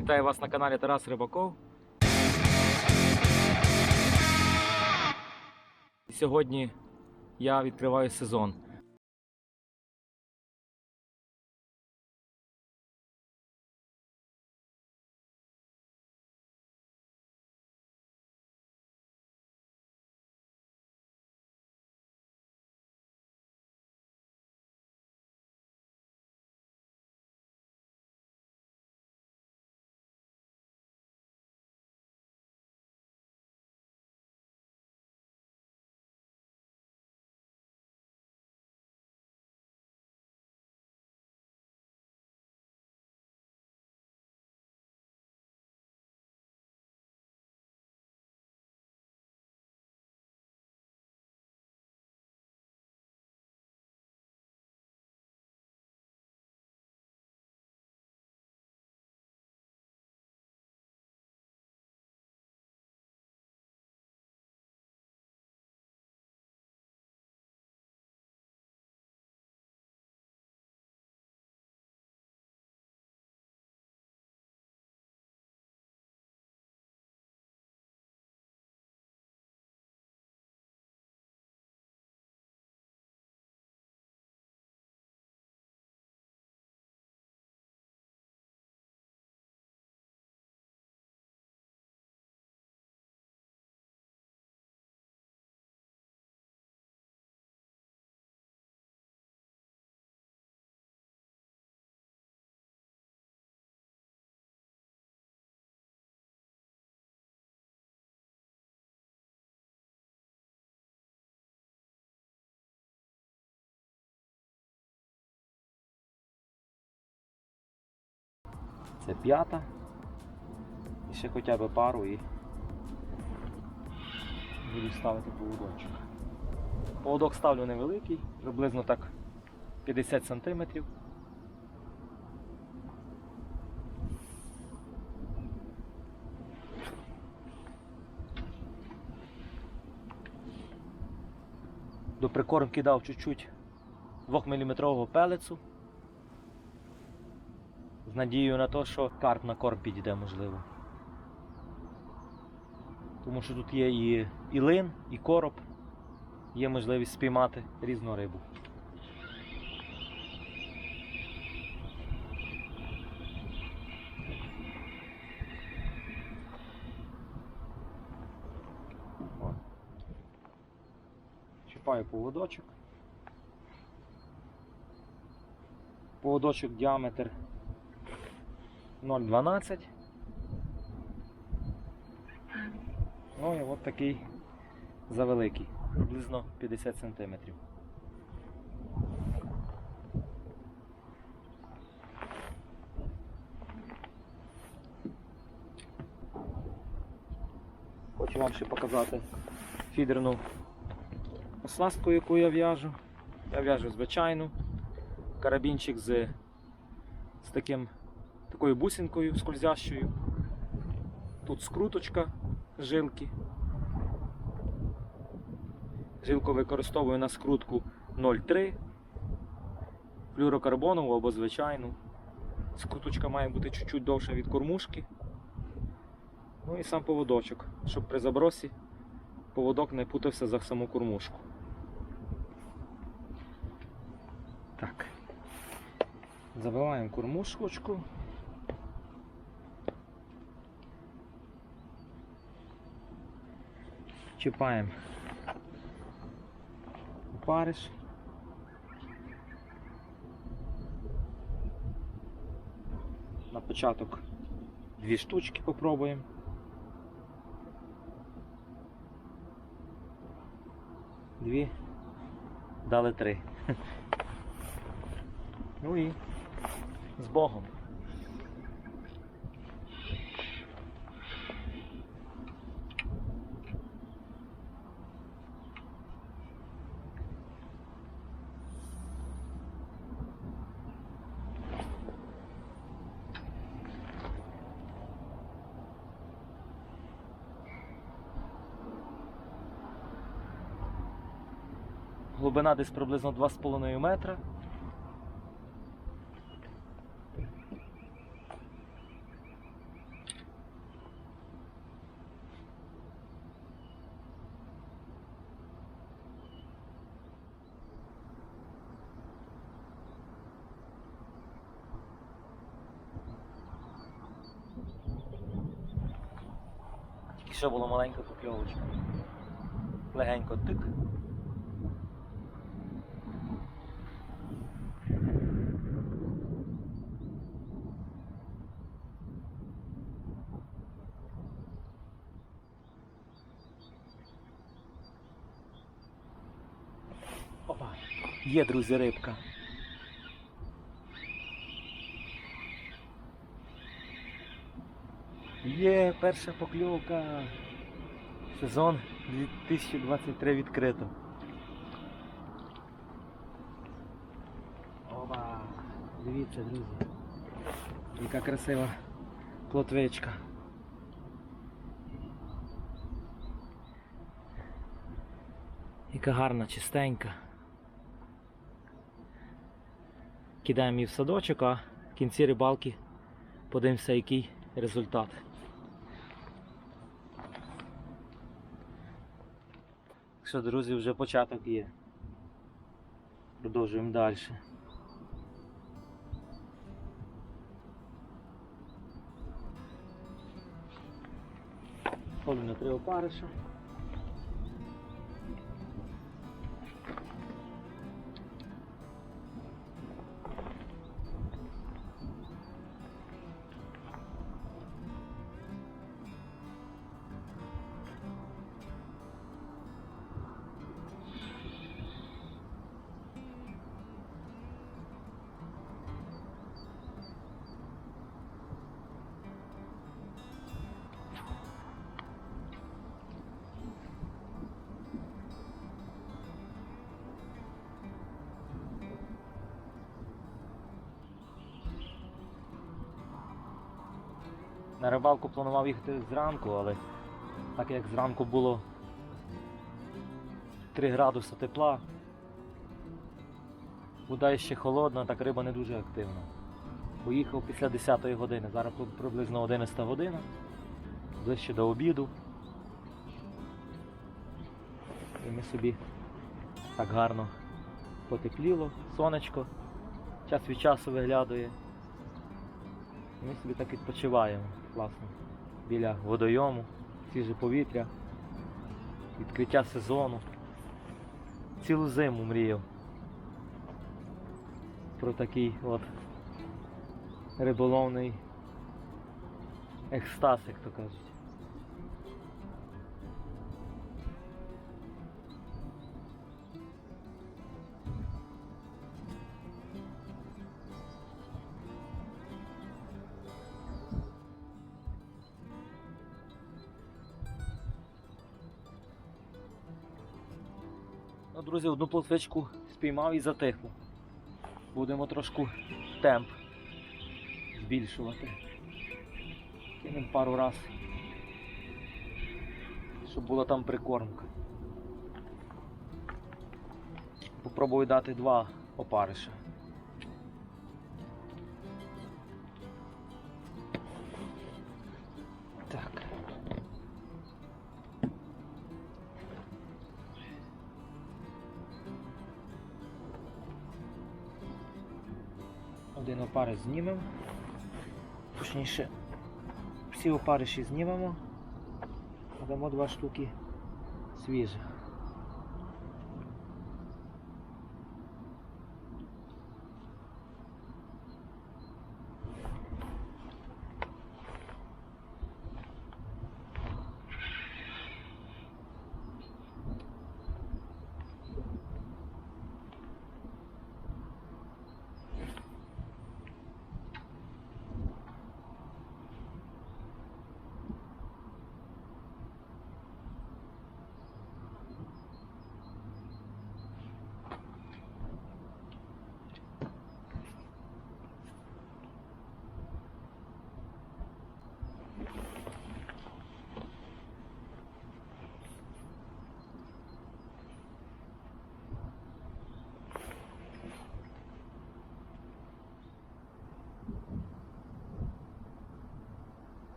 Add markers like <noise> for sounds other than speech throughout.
Вітаю вас на каналі Тарас Рибаков. Сьогодні я відкриваю сезон. Це п'ята. І ще хоча б пару і буду ставити поводочок. Поводок ставлю невеликий, приблизно так 50 см. До прикормки дав чуть-чуть 2-мм пелецу. З надією на те, що карп на корм підійде, можливо. Тому що тут є і, і лин, і короб, є можливість спіймати різну рибу. Чіпаю поводочок. Поводочок діаметр 0,12. Ну і от такий завеликий, приблизно 50 см. Хочу вам ще показати фідерну оснастку, яку я в'яжу. Я в'яжу звичайну. Карабінчик з, з таким такою бусинкою скользящою. Тут скруточка жилки. Жилку використовую на скрутку 0,3 флюрокарбонову або звичайну. Скруточка має бути чуть-чуть довша від кормушки. Ну і сам поводочок, щоб при забросі поводок не путався за саму кормушку. Так. Забиваємо кормушечку. Чіпаємо опариш. На початок дві штучки попробуємо. Дві, дали три. <laughs> Ну і з Богом. Глибина десь приблизно 2,5 метра. Тільки що була маленька копіолочка, Легенько тик. Опа, є, друзі, рибка. Є перша покльовка. Сезон 2023 відкрито. Оба! Дивіться, друзі. Яка красива плотвичка. Яка гарна, чистенька. Кидаємо її в садочок, а в кінці рибалки подивимося, який результат. Що, друзі, вже початок є. Продовжуємо далі. Ходимо на три опариша. На рибалку планував їхати зранку, але так як зранку було 3 градуси тепла, вода ще холодна, так риба не дуже активна. Поїхав після 10 години, зараз приблизно 11 година, ближче до обіду. І ми собі так гарно потепліло, сонечко, час від часу виглядує. Ми собі так відпочиваємо, класно. Біля водойому, свіже повітря, відкриття сезону. Цілу зиму мріяв про такий от риболовний екстаз, як то кажуть. Друзі, одну плотвичку спіймав і затихло. Будемо трошку темп збільшувати. Кинемо пару раз, щоб була там прикормка. Попробую дати два опариша. Один опариш знімемо. Точніше, всі опариші знімемо. Дамо два штуки свіжих.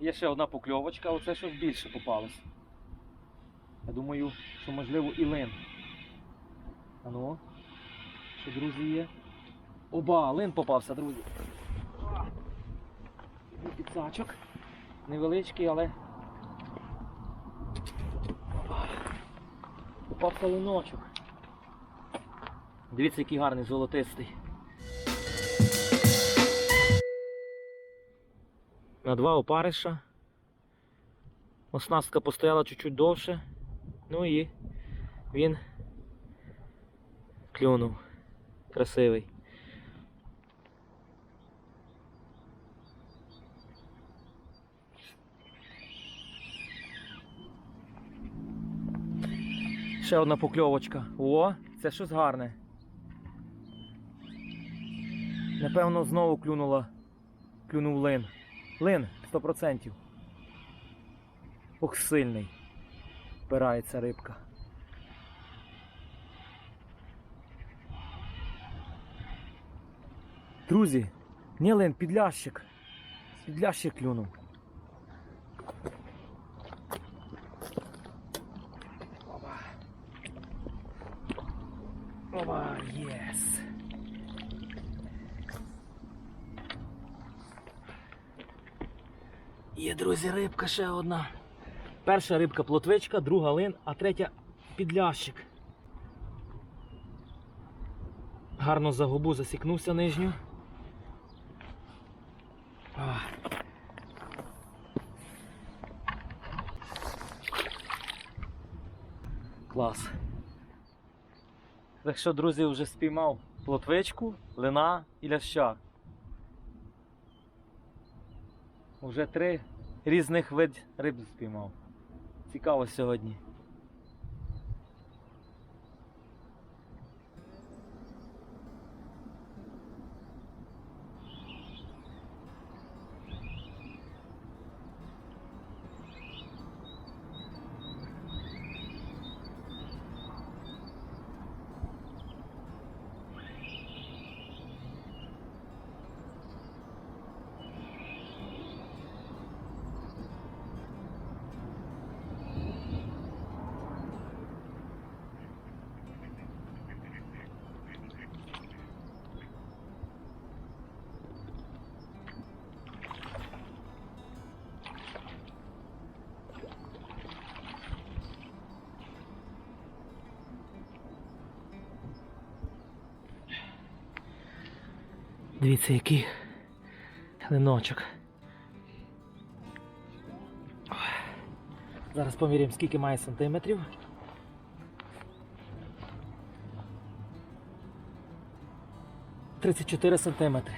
Є ще одна покльовочка, оце щось більше попалось. Я думаю, що можливо і лин. А ну, що друзі є? Оба, лин попався, друзі. підсачок. Невеличкий, але. Попав солоночок. Дивіться, який гарний золотистий. На два опариша. Оснастка постояла чуть-чуть довше. Ну і він клюнув. Красивий. Ще одна покльовочка. О, це щось гарне. Напевно, знову клюнула. Клюнув лин. Лин 100%. Ох, сильний. Впирається рибка. Друзі, не лин, підлящик. Підлящик клюнув. Опа. Опа, єс. Є, друзі, рибка ще одна. Перша рибка плотвичка, друга лин, а третя підлящик. Гарно за губу засікнувся нижню. Клас. Так що, друзі, вже спіймав плотвичку, лина і ляща. Уже три різних вид риб спіймав. Цікаво сьогодні. Дивіться, який линочок. Зараз поміряємо, скільки має сантиметрів. Тридцять чотири сантиметри.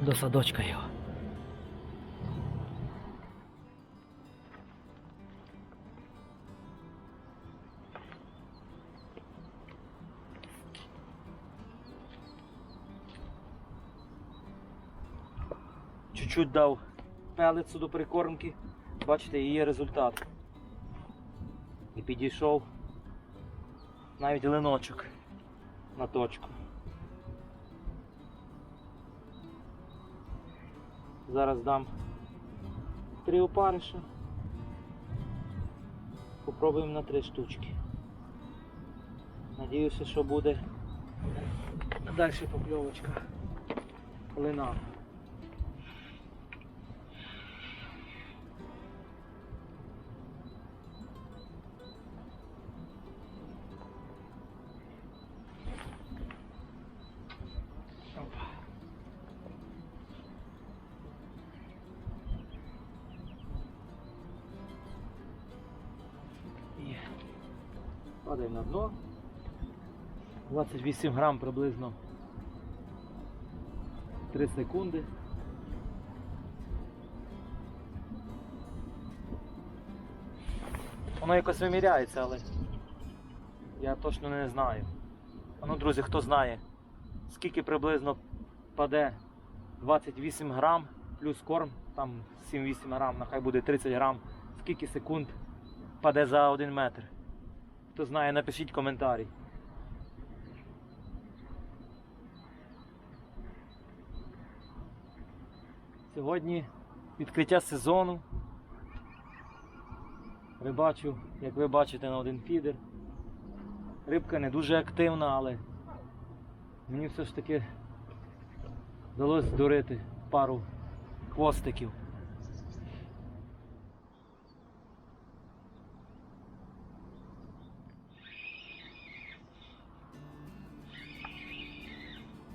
До садочка його. Чуть-чуть дав пелицю до прикормки. Бачите, і є результат. І підійшов навіть линочок на точку. Зараз дам три опариша. Попробуємо на три штучки. Надіюся, що буде далі покльовочка лина. Падає 28 грам приблизно 3 секунди. Воно якось виміряється, але я точно не знаю. Ну, друзі, хто знає, скільки приблизно паде 28 грам плюс корм, там 7-8 грам, нехай буде 30 грам, скільки секунд паде за 1 метр. Хто знає, напишіть коментарі. Сьогодні відкриття сезону. Рибачу, як ви бачите, на один фідер. Рибка не дуже активна, але мені все ж таки вдалося здурити пару хвостиків.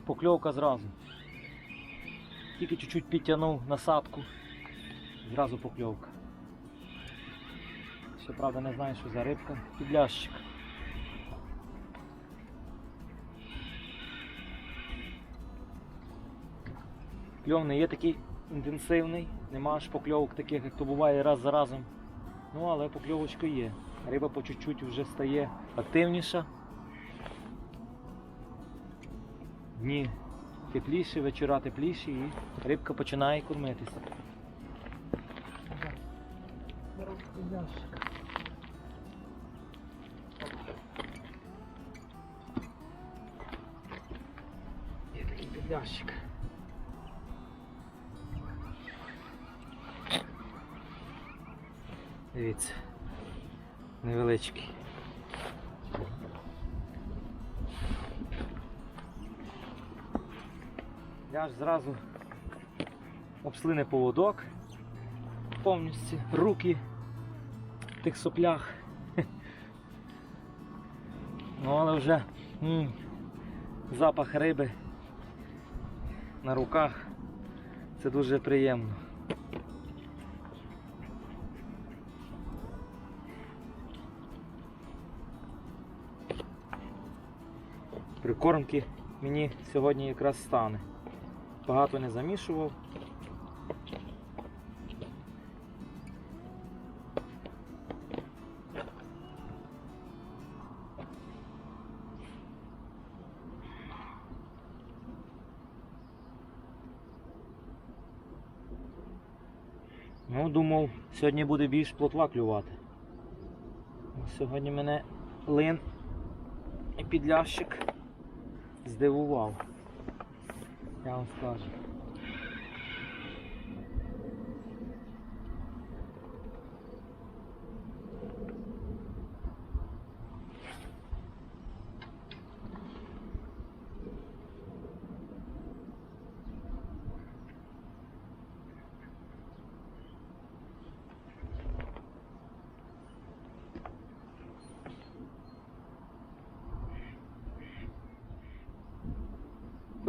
Покльовка зразу. Тільки чуть-чуть підтягнув насадку, зразу покльовка. Ще правда не знаю, що за рибка. Підлящик. Кльов не є такий інтенсивний, нема аж покльовок таких, як то буває раз за разом. Ну, але покльовочка є. Риба по чуть-чуть вже стає активніша. Дні тепліші, вечора тепліші і рибка починає кормитися. Є такий підлящик. Дивіться, невеличкий. Я ж зразу обслине поводок повністю, руки в тих соплях. Ну але вже м, запах риби на руках. Це дуже приємно. Прикормки мені сьогодні якраз стане. Багато не замішував. Ну, думав, сьогодні буде більш плотва клювати. Сьогодні мене лин і підлящик здивував. Я вам скажу.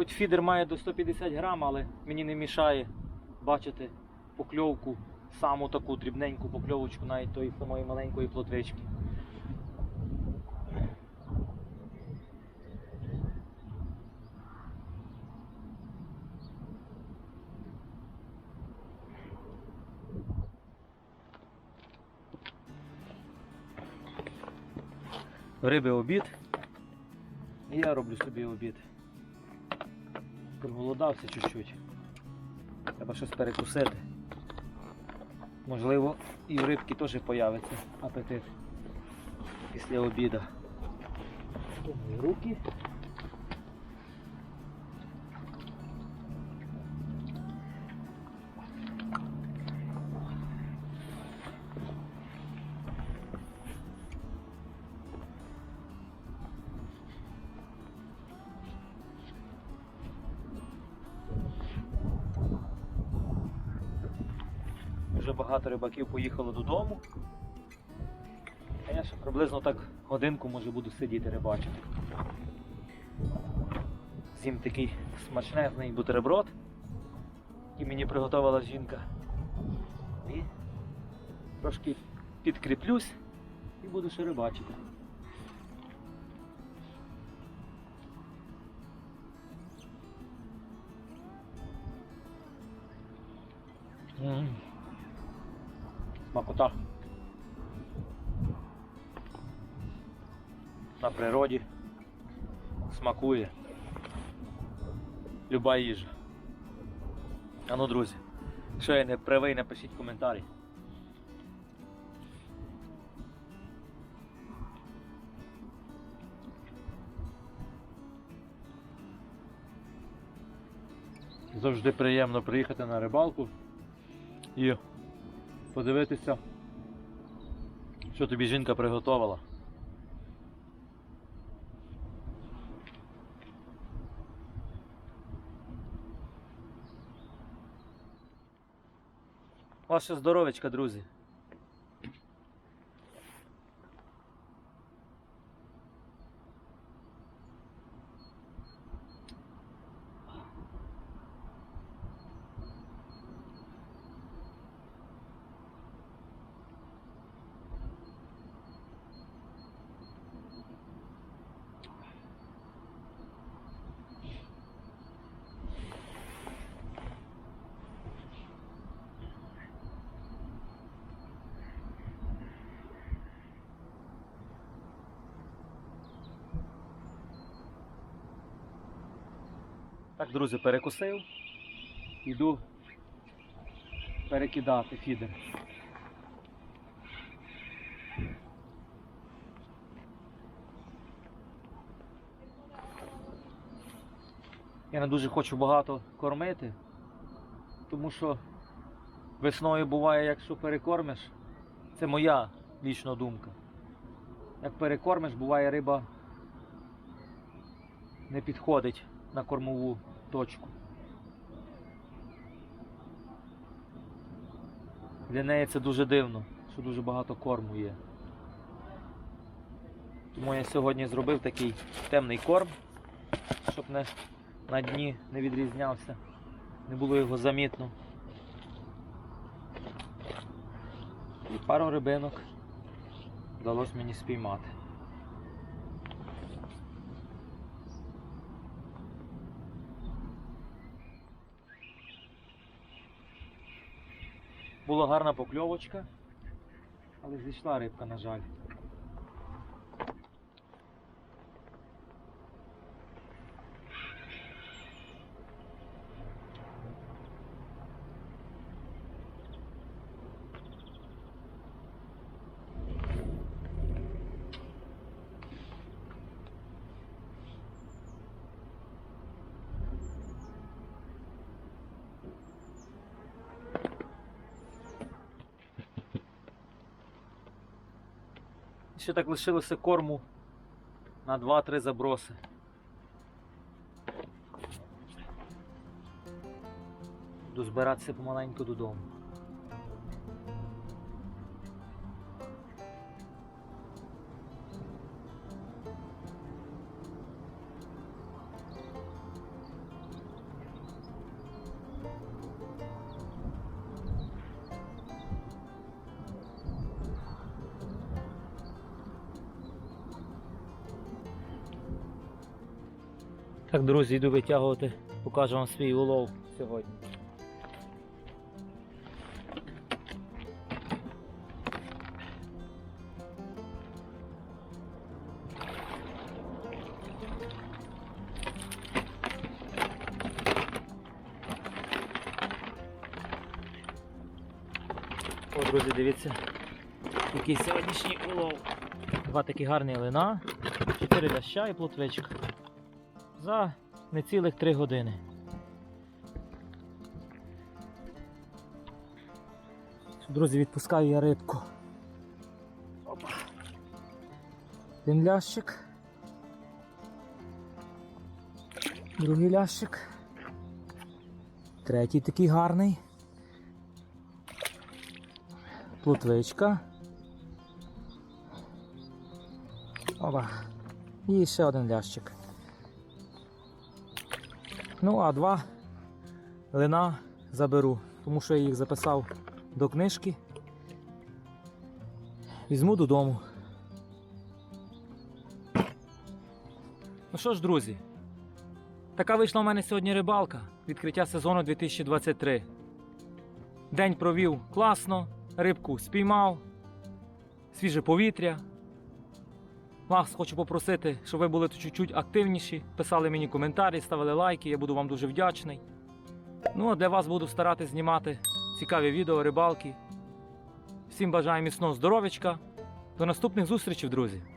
Хоч фідер має до 150 грам, але мені не мішає бачити покльовку, саму таку дрібненьку покльовочку навіть тої самої маленької плотвички. Риби обід. І я роблю собі обід. Проголодався чуть-чуть. Треба щось перекусити. Можливо, і в рибки теж появиться апетит після обіду. Руки. Рибаків поїхало додому. А я ще приблизно так годинку може буду сидіти рибачити. З'їм такий смачнезний бутерброд, який мені приготувала жінка. І трошки підкріплюсь і буду ще рибачити. М. Смакота. На природі смакує. Люба їжа. А ну, друзі, що я не правий, напишіть коментарі. Завжди приємно приїхати на рибалку і подивитися, що тобі жінка приготувала. Ваше здоровечка, друзі! Так, друзі, перекусив. Іду перекидати фідер. Я не дуже хочу багато кормити, тому що весною буває, якщо перекормиш, це моя вічна думка. Як перекормиш, буває риба не підходить на кормову точку. Для неї це дуже дивно, що дуже багато корму є. Тому я сьогодні зробив такий темний корм, щоб не, на дні не відрізнявся, не було його замітно. І пару рибинок вдалося мені спіймати. Була гарна покльовочка, але зійшла рибка, на жаль. Ще так лишилося корму на 2-3 заброси. Буду збиратися помаленьку додому. Друзі, йду витягувати, покажу вам свій улов сьогодні. О, друзі, дивіться, який сьогоднішній улов. Два такі гарні лина, чотири ляща і плотвичка за нецілих 3 години. Друзі, відпускаю я рибку. Опа. Один лящик. Другий лящик. Третій такий гарний. Плутвичка. Опа. І ще один лящик. Ну, а два лина заберу, тому що я їх записав до книжки. Візьму додому. Ну що ж, друзі, така вийшла у мене сьогодні рибалка. Відкриття сезону 2023. День провів класно, рибку спіймав, свіже повітря. Вас хочу попросити, щоб ви були чуть-чуть активніші, писали мені коментарі, ставили лайки, я буду вам дуже вдячний. Ну а для вас буду старатися знімати цікаві відео, рибалки. Всім бажаю міцного здоров'ячка. До наступних зустрічей, друзі!